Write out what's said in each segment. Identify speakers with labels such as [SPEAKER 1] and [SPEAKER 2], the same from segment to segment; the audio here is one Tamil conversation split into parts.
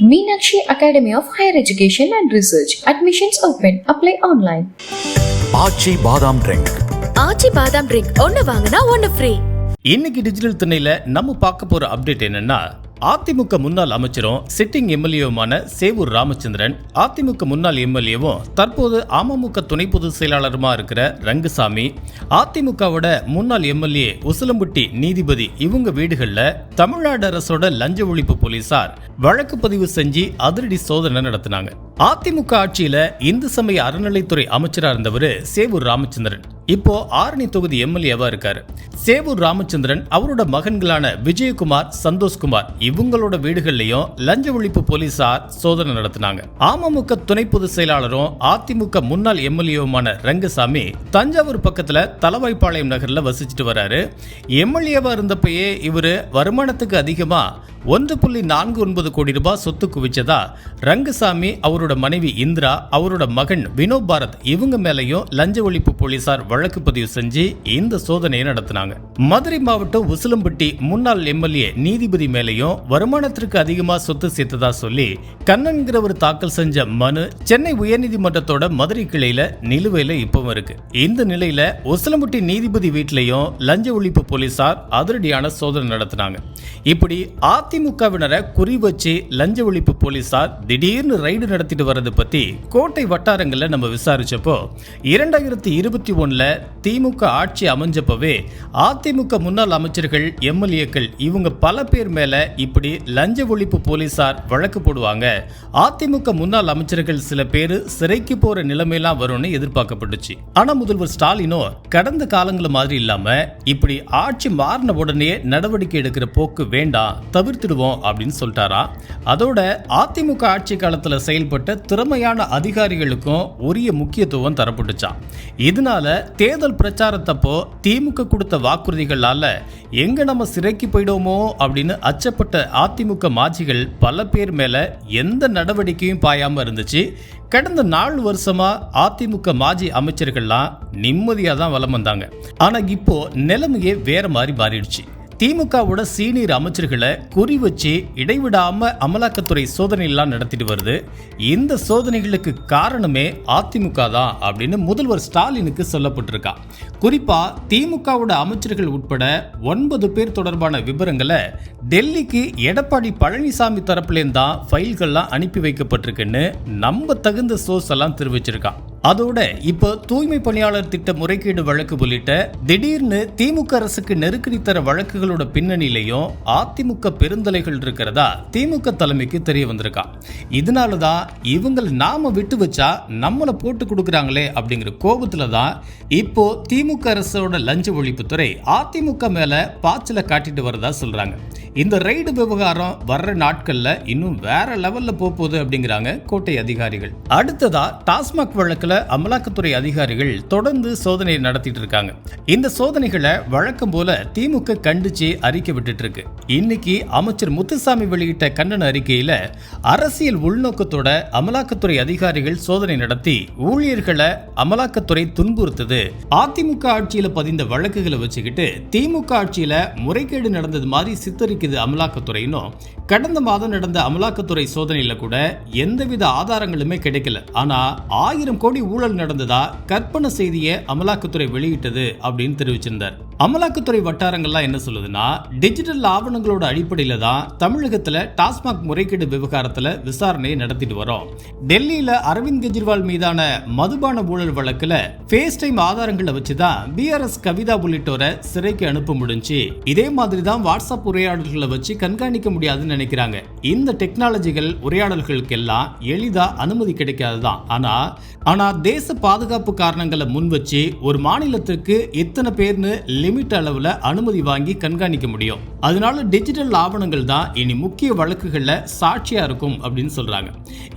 [SPEAKER 1] Meenakshi Academy of Higher Education and Research. Admissions open. Apply online.
[SPEAKER 2] Aachi badam drink
[SPEAKER 3] Aachi badam drink ஒன்னு வாங்கினா ஒன்னு ஃப்ரீ
[SPEAKER 4] இன்னைக்கு டிஜிட்டல் திணையில நம்ம பார்க்க போற அப்டேட் என்னன்னா அதிமுக முன்னாள் அமைச்சரும் சிட்டிங் எம்எல்ஏவுமான சேவூர் ராமச்சந்திரன் அதிமுக முன்னாள் எம்எல்ஏவும் தற்போது அமமுக துணை பொதுச் செயலாளருமா இருக்கிற ரங்கசாமி அதிமுகவோட முன்னாள் எம்எல்ஏ உசிலம்பட்டி நீதிபதி இவங்க வீடுகளில் தமிழ்நாடு அரசோட லஞ்ச ஒழிப்பு போலீசார் வழக்கு பதிவு செஞ்சு அதிரடி சோதனை நடத்தினாங்க. அதிமுக ஆட்சியில இந்து சமய அறநிலைத்துறை அமைச்சரா இருந்தவர் சேவூர் ராமச்சந்திரன். இப்போ ஆரணி தொகுதி எம்எல்ஏவா இருக்காரு. சேவூர் ராமச்சந்திரன் அவரோட மகன்களான விஜயகுமார் சந்தோஷ்குமார் இவங்களோட வீடுகள்லயும் லஞ்ச ஒழிப்பு போலீசார் சோதனை நடத்தினாங்க. அமமுக துணை பொதுச் செயலாளரும் அதிமுக முன்னாள் எம்எல்ஏவுமான ரங்கசாமி தஞ்சாவூர் பக்கத்துல தலவாய்ப்பாளையம் நகர்ல வசிச்சுட்டு வராரு. எம்எல்ஏவா இருந்தப்பயே இவரு வருமானத்துக்கு அதிகமா ஒன்று புள்ளி நான்கு ஒன்பது கோடி ரூபாய் சொத்து குவிச்சதா? ரங்கசாமி அவரோட மனைவி இந்திரா அவரோட மகன் வினோத் பாரத் இவங்க மேலையும் லஞ்ச ஒழிப்பு போலீசார் வழக்கு பதிவு செஞ்சு இந்த சோதனையை நடத்தினாங்க. மதுரை மாவட்டம் உசிலம்பட்டி முன்னாள் எம்எல்ஏ நீதிபதி மேலையும் வருமானத்திற்கு அதிகமாக சொத்து சேர்த்ததா சொல்லி கண்ணன்கிறவர் தாக்கல் செஞ்ச மனு சென்னை உயர்நீதிமன்றத்தோட மதுரை கிளையில நிலுவையில் இப்பவும் இருக்கு. இந்த நிலையில உசிலம்பட்டி நீதிபதி வீட்டிலையும் லஞ்ச ஒழிப்பு போலீசார் அதிரடியான சோதனை நடத்தினாங்க. இப்படி அதிமுகவினரை குறி வச்சு லஞ்ச ஒழிப்பு போலீசார் திடீர்னு ரைடு நடத்திட்டு வர்றது பத்தி கோட்டை வட்டாரங்களில் நம்ம விசாரிச்சப்போ இரண்டாயிரத்தி இருபத்தி ஒன்றில் திமுக ஆட்சி அமைஞ்சப்பவே அதிமுக முன்னாள் அமைச்சர்கள் எம்எல்ஏக்கள் இவங்க பல பேர் மேல இப்படி லஞ்ச ஒழிப்பு போலீசார் வழக்கு போடுவாங்க. அதிமுக முன்னாள் அமைச்சர்கள் சில பேர் சிறைக்கு போற நிலைமையெல்லாம் வரும்னு எதிர்பார்க்கப்பட்டுச்சு. ஆனா முதல்வர் ஸ்டாலினோ கடந்த காலங்கள மாதிரி இல்லாம இப்படி ஆட்சி மாறின உடனே நடவடிக்கை எடுக்கிற போக்கு வேண்டாம் தவிர்த்து வீழ்த்திடுவோம் அப்படின்னு சொல்லிட்டாரா? அதோட அதிமுக ஆட்சி காலத்தில் செயல்பட்ட திறமையான அதிகாரிகளுக்கும் உரிய முக்கியத்துவம் தரப்பட்டுச்சான் இதனால தேர்தல் பிரச்சாரத்தப்போ திமுக கொடுத்த வாக்குறுதிகளால் எங்க நம்ம சிறைக்கு போயிடுவோமோ அப்படின்னு அச்சப்பட்ட அதிமுக மாஜிகள் பல பேர் மேல எந்த நடவடிக்கையும் பாயாம இருந்துச்சு. கடந்த நாலு வருஷமா அதிமுக மாஜி அமைச்சர்கள்லாம் நிம்மதியாக தான் வலம் வந்தாங்க. ஆனால் இப்போ நிலைமையே வேற மாதிரி மாறிடுச்சு. திமுகவோட சீனியர் அமைச்சர்களை குறி வச்சு இடைவிடாம அமலாக்கத்துறை சோதனையெல்லாம் நடத்திட்டு வருது. இந்த சோதனைகளுக்கு காரணமே அதிமுக தான் அப்படின்னு முதல்வர் ஸ்டாலினுக்கு சொல்லப்பட்டிருக்கா. குறிப்பா திமுகவோட அமைச்சர்கள் உட்பட ஒன்பது பேர் தொடர்பான விவரங்களை டெல்லிக்கு எடப்பாடி பழனிசாமி தரப்புலேருந்து தான் ஃபைல்கள்லாம் அனுப்பி வைக்கப்பட்டிருக்குன்னு நம்ப தகுந்த சோர்ஸ் எல்லாம் தெரிவிச்சிருக்கான் அதோட இப்போ தூய்மை பணியாளர் திட்ட முறைகேடு வழக்கு உள்ளிட்ட திடீர்னு திமுக அரசுக்கு நெருக்கடி தர வழக்குகளோட பின்னணியிலையும் அதிமுக பெருந்தலைகள் இருக்கிறதா திமுக தலைமைக்கு தெரிய வந்திருக்கா. இதனால தான் இவங்களை நாம விட்டு வச்சா நம்மளை போட்டு கொடுக்குறாங்களே அப்படிங்கிற கோபத்தில் தான் இப்போ திமுக அரசோட லஞ்ச ஒழிப்புத்துறை அதிமுக மேல பாய்ச்சலை காட்டிட்டு வரதா சொல்றாங்க. இந்த ரைடு விவகாரம் வர்ற நாட்கள்ல இன்னும் வேற லெவல்ல போக போகுது அப்படிங்கிறாங்க கோட்டை அதிகாரிகள். அடுத்ததா டாஸ்மாக் வழக்குல அமலாக்கத்துறை அதிகாரிகள் தொடர்ந்து சோதனை நடத்திட்டு இருக்காங்க. இந்த சோதனைகளை வழக்கம் போல திமுக கண்டிச்சு அறிக்கை விட்டுட்டு இருக்கு இன்னைக்கு அமைச்சர் முத்துசாமி வெளியிட்ட கண்டன அறிக்கையில அரசியல் உள்நோக்கத்தோட அமலாக்கத்துறை அதிகாரிகள் சோதனை நடத்தி ஊழியர்களை அமலாக்கத்துறை துன்புறுத்துது. அதிமுக ஆட்சியில பதிந்த வழக்குகளை வச்சுக்கிட்டு திமுக ஆட்சியில முறைகேடு நடந்தது மாதிரி சித்தரிக்குது அமலாக்கத்துறையினும் கடந்த மாதம் நடந்த அமலாக்கத்துறை சோதனையில கூட எந்தவித ஆதாரங்களுமே கிடைக்கல. ஆனா ஆயிரம் கோடி ஊழல் நடந்ததா? கற்பனை செய்தியை அமலாக்கத்துறை வெளியிட்டது அப்படின்னு தெரிவிச்சிருந்தார். அமலாக்கத்துறை வட்டாரங்கள்லாம் என்ன சொல்லுதுன்னா டிஜிட்டல் ஆவணங்களோட அடிப்படையில தான் தமிழகத்துல டாஸ்மாக் முறைகேடு விவகாரத்துல விசாரணையை நடத்திட்டு வரோம். டெல்லியில அரவிந்த் கெஜ்ரிவால் மீதான மதுபான ஊழல் வழக்குல ஃபேஸ் டைம் ஆதாரங்களை வச்சுதான் பிஆர்எஸ் கவிதா உள்ளிட்டோரை சிறைக்கு அனுப்ப முடிஞ்சு இதே மாதிரி தான் வாட்ஸ்அப் உரையாடல்களை வச்சு கண்காணிக்க முடியாதுன்னு நினைக்கிறாங்க. இந்த டெக்னாலஜிகள் உரையாடல்களுக்கு எல்லாம் எளிதா அனுமதி கிடைக்காதுதான். ஆனா ஆனா தேச பாதுகாப்பு காரணங்களை முன் வச்சு ஒரு மாநிலத்திற்கு எத்தனை பேர்னு லிமிட் அளவில் அனுமதி வாங்கி கண்காணிக்க முடியும். அதனால டிஜிட்டல் ஆவணங்கள் தான் இனி முக்கிய வழக்குகளில் சாட்சியாக இருக்கும் அப்படின்னு சொல்கிறாங்க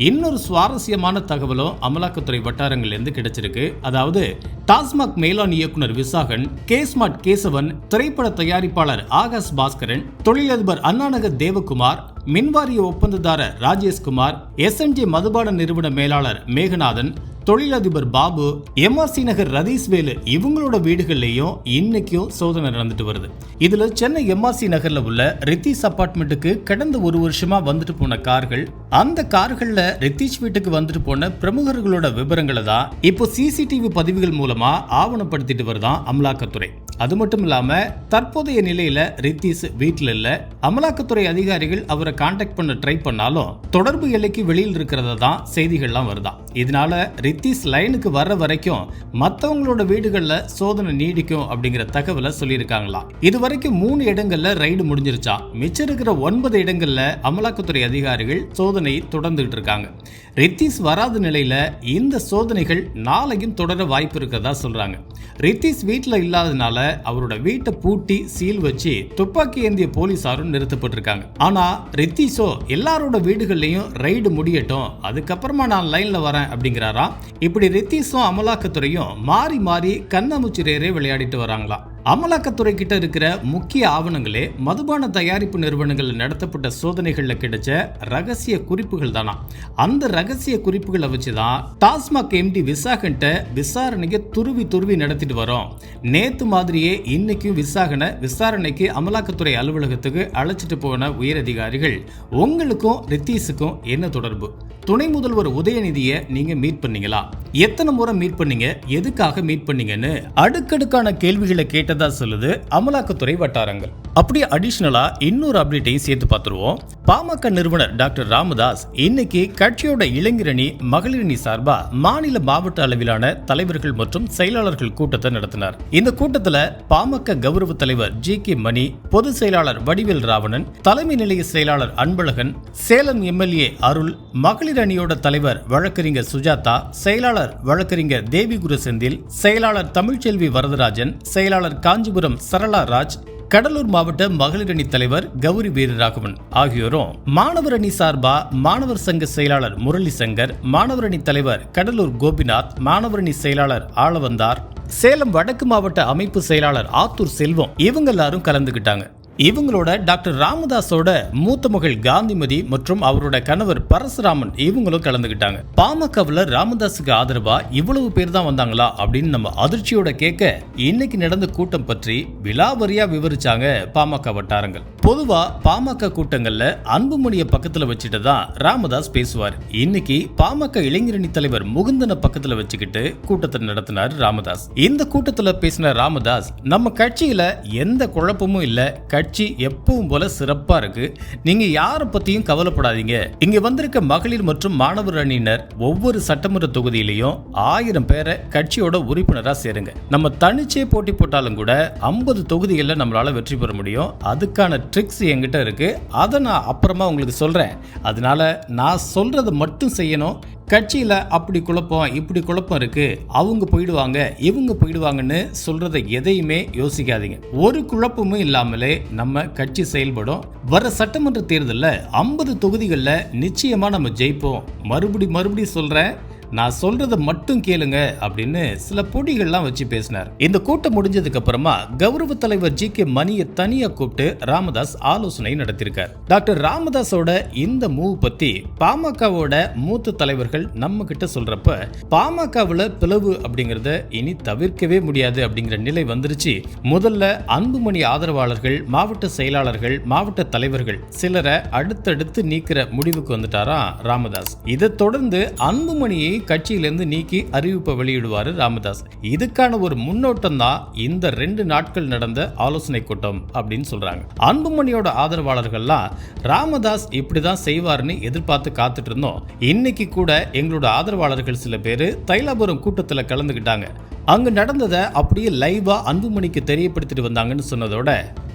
[SPEAKER 4] இன்னொரு சுவாரஸ்யமான தகவலும் அமலாக்கத்துறை வட்டாரங்கள்லேருந்து கிடைச்சிருக்கு. அதாவது டாஸ்மாக் மேலாண் இயக்குனர் விசாகன் கேஸ்மார்ட் கேசவன் திரைப்பட தயாரிப்பாளர் ஆகாஷ் பாஸ்கரன் தொழிலதிபர் அண்ணாநகர் தேவகுமார் மின்வாரிய ஒப்பந்ததாரர் ராஜேஷ்குமார் எஸ்என்ஜே மதுபான நிறுவன மேலாளர் மேகநாதன் தொழிலதிபர் பாபு எம்ஆர்சி நகர் ரதீஸ்வேலு இவங்களோட வீடுகள்லையும் இன்னைக்கும் சோதனை நடந்துட்டு வருது. இதுல சென்னை எம்ஆர்சி நகர்ல உள்ள ரித்தீஷ் அபார்ட்மெண்ட்டுக்கு கடந்த ஒரு வருஷமா வந்துட்டு போன கார்கள் அந்த கார்கள்ல ரித்தீஷ் வீட்டுக்கு வந்துட்டு போன பிரமுகர்களோட விவரங்களை தான் இப்போ சிசிடிவி பதிவுகள் மூலமா ஆவணப்படுத்திட்டு வருதான் அமலாக்கத்துறை. அது மட்டும் இல்லாம தற்போதைய நிலையில ரித்தீஷ் வீட்டில் இல்ல. அமலாக்கத்துறை அதிகாரிகள் அவரை காண்டாக்ட் பண்ண ட்ரை பண்ணாலும் தொடர்பு எல்லைக்கு வெளியில் இருக்கிறதா தான் செய்திகள்லாம் வருதான் இதனால ரித்தீஷ் லைனுக்கு வர்ற வரைக்கும் மற்றவங்களோட வீடுகளில் சோதனை நீடிக்கும் அப்படிங்கிற தகவலை சொல்லியிருக்காங்களாம் இது வரைக்கும் மூணு இடங்கள்ல ரைடு முடிஞ்சிருச்சா. மிச்சம் இருக்கிற ஒன்பது இடங்கள்ல அமலாக்கத்துறை அதிகாரிகள் சோதனை தொடர்ந்துகிட்டு இருக்காங்க. ரித்தீஷ் வராத நிலையில இந்த சோதனைகள் நாளையும் தொடர வாய்ப்பு இருக்கிறதா சொல்றாங்க. ரித்தீஸ் வீட்டில் இல்லாதனால அவரோட வீட்டை பூட்டி சீல் வச்சு துப்பாக்கி ஏந்திய போலீசாரும் நிறுத்தப்பட்டிருக்காங்க. ஆனா ரித்தீஷோ எல்லாரோட வீடுகள்லயும் ரைடு முடியட்டும் அதுக்கப்புறமா நான் லைன்ல வரேன் அப்படிங்கிறாராம் இப்படி ரித்தீஷும் அமலாக்கத்துறையும் மாறி மாறி கண்ணாமூச்சி ரேரே விளையாடிட்டு வராங்களாம் அமலாக்கத்துறை கிட்ட இருக்கிற முக்கிய ஆவணங்களே மதுபான தயாரிப்பு நிறுவனங்களில் நடத்தப்பட்ட சோதனைகளில் கிடைச்ச ரகசிய குறிப்புகள் தானா? அந்த ரகசிய குறிப்புகளை வச்சு தான் டாஸ்மாக் எம்டி விசாகன்ட்ட விசாரணையை துருவி துருவி நடத்திட்டு வரோம். நேத்து மாதிரியே இன்னைக்கும் விசாகனை விசாரணைக்கு அமலாக்கத்துறை அலுவலகத்துக்கு அழைச்சிட்டு போன உயரதிகாரிகள் உங்களுக்கும் ரித்தீஷுக்கும் என்ன தொடர்பு? துணை முதல்வர் உதயநிதியை நீங்க மீட் பண்ணீங்களா? எத்தனை முறை மீட் பண்ணீங்க? எதுக்காக மீட் பண்ணீங்கன்னு அடுக்கடுக்கான கேள்விகளை கேட்டதா சொல்லுது. அமலாக்கத்துறை வட்டாரங்கள். அப்படியே அடிஷ்னலா இன்னொரு அப்டேட்டையும் சேர்த்து பார்த்துருவோம். பாமக நிறுவனர் டாக்டர் ராமதாஸ் இன்னைக்கு கட்சியோட இளைஞரணி மகளிரணி சார்பா மாநில மாவட்ட அளவிலான தலைவர்கள் மற்றும் செயலாளர்கள் கூட்டத்தை நடத்தினார். இந்த கூட்டத்துல பாமக கௌரவ தலைவர் ஜி கே மணி பொதுச் செயலாளர் வடிவேல் ராவணன் தலைமை நிலைய செயலாளர் அன்பழகன் சேலம் எம்எல்ஏ அருள் மகளிர் அணியோட தலைவர் வழக்கறிஞர் சுஜாதா செயலாளர் வழக்கறிஞர் தேவிகுரு செந்தில் செயலாளர் தமிழ்ச்செல்வி வரதராஜன் செயலாளர் காஞ்சிபுரம் சரளா ராஜ் கடலூர் மாவட்ட மகளிர் அணி தலைவர் கௌரி வீரராகவன். ஆகியோரும் மாணவர் அணி சார்பா மாணவர் சங்க செயலாளர் முரளி சங்கர் மாணவர் அணி தலைவர் கடலூர் கோபிநாத் மாணவர் அணி செயலாளர் ஆளவந்தார் சேலம் வடக்கு மாவட்ட அமைப்பு செயலாளர் ஆத்தூர் செல்வம் இவங்க எல்லாரும் கலந்துக்கிட்டாங்க இவங்களோட டாக்டர் ராமதாஸோட மூத்த மகள் காந்திமதி மற்றும் அவரோட கணவர் பரசுராமன் இவங்களும் கலந்துக்கிட்டாங்க பாமகவில் ராமதாஸுக்கு ஆதரவா இவ்வளவு பேர் தான் வந்தாங்களா அப்படின்னு நம்ம அதிர்ச்சியோட கேட்க இன்னைக்கு நடந்த கூட்டம் பற்றி விலாவரியா விவரிச்சாங்க பாமக வட்டாரங்கள். பொதுவா பாமக கூட்டங்கள்ல அன்புமணியை பக்கத்துல வச்சுட்டு தான் ராமதாஸ் பேசுவார். இன்னைக்கு பாமக இளைஞரணி தலைவர் முகுந்தன பக்கத்துல வச்சுக்கிட்டு கூட்டத்தை நடத்தினார் ராமதாஸ். இந்த கூட்டத்துல பேசின ராமதாஸ் நம்ம கட்சியில எந்த குழப்பமும் இல்ல கட்சி எப்பவும் போல சிறப்பாக இருக்கு. நீங்க யாரை பத்தியும் கவலைப்படாதீங்க. இங்க வந்திருக்க மகளிர் மற்றும் மாணவர் அணியினர் ஒவ்வொரு சட்டமன்ற தொகுதியிலையும் ஆயிரம் பேரை கட்சியோட உறுப்பினராக சேருங்க. நம்ம தனிச்சே போட்டி போட்டாலும் கூட ஐம்பது தொகுதிகளில் நம்மளால வெற்றி பெற முடியும். அதுக்கான ட்ரிக்ஸ் என்கிட்ட இருக்கு. அதை நான் அப்புறமா உங்களுக்கு சொல்றேன். அதனால நான் சொல்றதை மட்டும் செய்யணும். கட்சியில் அப்படி குழப்பம் இப்படி குழப்பம் இருக்கு. அவங்க போயிடுவாங்க இவங்க போயிடுவாங்கன்னு சொல்கிறத எதையுமே யோசிக்காதீங்க. ஒரு குழப்பமும் இல்லாமலே நம்ம கட்சி செயல்படும். வர சட்டமன்ற தேர்தலில் ஐம்பது தொகுதிகளில் நிச்சயமாக நம்ம ஜெயிப்போம். மறுபடி மறுபடி சொல்கிறேன் நான் சொல்றத மட்டும் கேளுங்க அப்படின்னு சில பொடிகள்லாம் வச்சு பேசினார். இந்த கூட்டம் முடிஞ்சதுக்கு அப்புறமா கௌரவ தலைவர் ஜி கே மணியை தனியா கூப்பிட்டு ராமதாஸ் ஆலோசனை நடத்தியிருக்கார். டாக்டர் ராமதாஸோட இந்த மூவ் பத்தி பாமகவோட மூத்த தலைவர்கள் நம்ம கிட்ட சொல்றப்ப பாமகவுல பிளவு அப்படிங்கறத இனி தவிர்க்கவே முடியாது அப்படிங்கிற நிலை வந்துருச்சு. முதல்ல அன்புமணி ஆதரவாளர்கள் மாவட்ட செயலாளர்கள் மாவட்ட தலைவர்கள் சிலரை அடுத்தடுத்து நீக்கிற முடிவுக்கு வந்துட்டாராம் ராமதாஸ். இதை தொடர்ந்து அன்புமணியை கட்சியிலிருந்து நீக்கி அறிவிப்பை வெளியிடுவாரு ராமதாஸ். இதுக்கான ஒரு முன்னோட்டம் தான் இந்த ரெண்டு நாட்கள் நடந்த ஆலோசனை கூட்டம் அப்படின்னு சொல்றாங்க. அன்புமணியோட ஆதரவாளர்கள்லாம் ராமதாஸ் இப்படிதான் செய்வார்னு எதிர்பார்த்து காத்துட்டு இருந்தோம். இன்னைக்கு கூட எங்களோட ஆதரவாளர்கள் சில பேர் தைலாபுரம் கூட்டத்தில் கலந்துக்கிட்டாங்க அங்கு நடந்ததை அப்படியே லைவா அன்புமணிக்கு தெரியப்படுத்திட்டு வந்தாங்கன்னு சொன்னதோட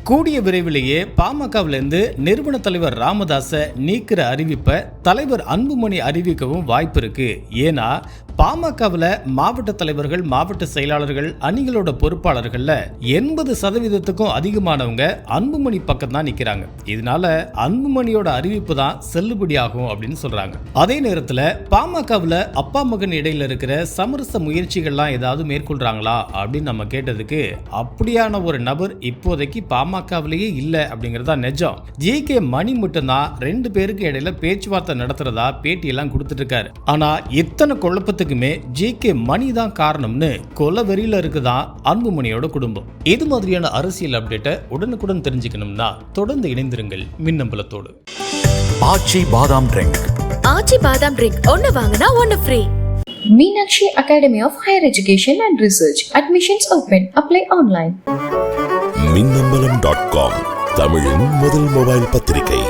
[SPEAKER 4] கூடிய விரைவிலேயே பாமகவிலிருந்து நிறுவன தலைவர் ராமதாஸை நீக்கிற அறிவிப்பை தலைவர் அன்புமணி அறிவிக்கவும் வாய்ப்பு இருக்கு. ஏன்னா பாமகவில் மாவட்ட தலைவர்கள் மாவட்ட செயலாளர்கள் அணிகளோட பொறுப்பாளர்கள்ல எண்பது சதவீதத்துக்கும் அதிகமானவங்க அன்புமணி பக்கம் தான் நிக்கிறாங்க. இதனால அன்புமணியோட அறிவிப்பு தான் செல்லுபடியாகும் அப்படின்னு சொல்றாங்க. அதே நேரத்துல பாமகவில் அப்பா மகன் இடையில இருக்கிற சமரச முயற்சிகள்லாம் ஏதாவது மேற்கொள்றாங்களா அப்படின்னு நம்ம கேட்டதுக்கு அப்படியான ஒரு நபர் இப்போதைக்கு பாமகவிலேயே இல்லை அப்படிங்கறதா நிஜம். ஜே கே மணி மட்டும்தான் ரெண்டு பேருக்கு இடையில பேச்சுவார்த்தை நடத்துறதா பேட்டியெல்லாம் கொடுத்துட்டு இருக்காரு. ஆனா இத்தனை குழப்பத்துக்குமே ஜி கே மணி தான் காரணம்னு கொல வெறியில இருக்குதான் அன்புமணியோட குடும்பம். இது மாதிரியான அரசியல் அப்டேட்டை உடனுக்குடன் தெரிஞ்சுக்கணும்னா தொடர்ந்து இணைந்திருங்கள் மின்னம்பலத்தோடு.
[SPEAKER 2] ஆச்சி பாதாம் ட்ரிங்க்
[SPEAKER 3] ஆச்சி பாதாம் ட்ரிங்க் ஒன்னு வாங்கினா ஒன்னு free
[SPEAKER 1] Meenakshi Academy of Higher Education and Research. Admissions open. Apply online.
[SPEAKER 5] Minnambalam dot com தமிழின் முதல் மொபைல் பத்திரிகை.